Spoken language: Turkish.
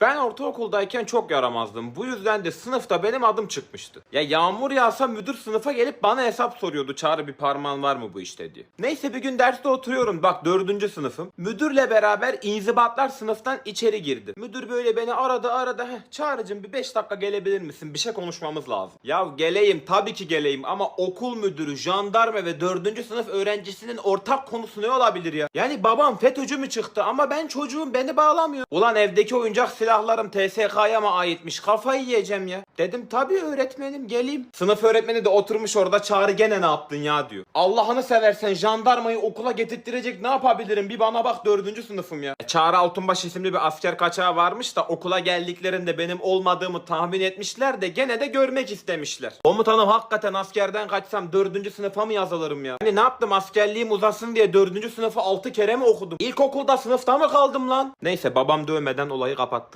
Ben ortaokuldayken çok yaramazdım. Bu yüzden de sınıfta benim adım çıkmıştı. Ya yağmur yağsa müdür sınıfa gelip bana hesap soruyordu. Çağrı bir parmağın var mı bu işte diye. Neyse bir gün derste oturuyorum. Bak dördüncü sınıfım. Müdürle beraber inzibatlar sınıftan içeri girdi. Müdür böyle beni aradı aradı. Heh, Çağrı'cım bir 5 dakika gelebilir misin? Bir şey konuşmamız lazım. Ya geleyim tabii ki geleyim ama okul müdürü, jandarma ve dördüncü sınıf öğrencisinin ortak konusu ne olabilir ya? Yani babam FETÖ'cü mü çıktı ama ben çocuğum beni bağlamıyor. Ulan evdeki oyuncak silahlarım TSK'ya mı aitmiş? Kafayı yiyeceğim ya. Dedim tabii öğretmenim geleyim. Sınıf öğretmeni de oturmuş orada Çağrı gene ne yaptın ya diyor. Allah'ını seversen jandarmayı okula getirttirecek ne yapabilirim? Bir bana bak dördüncü sınıfım ya. Çağrı Altunbaş isimli bir asker kaçağı varmış da okula geldiklerinde benim olmadığımı tahmin etmişler de gene de görmek istemişler. Komutanım hakikaten askerden kaçsam dördüncü sınıfa mı yazılırım ya? Hani ne yaptım askerliğim uzasın diye dördüncü sınıfı altı kere mi okudum? İlkokulda sınıfta mı kaldım lan? Neyse babam dövmeden olayı kapattık.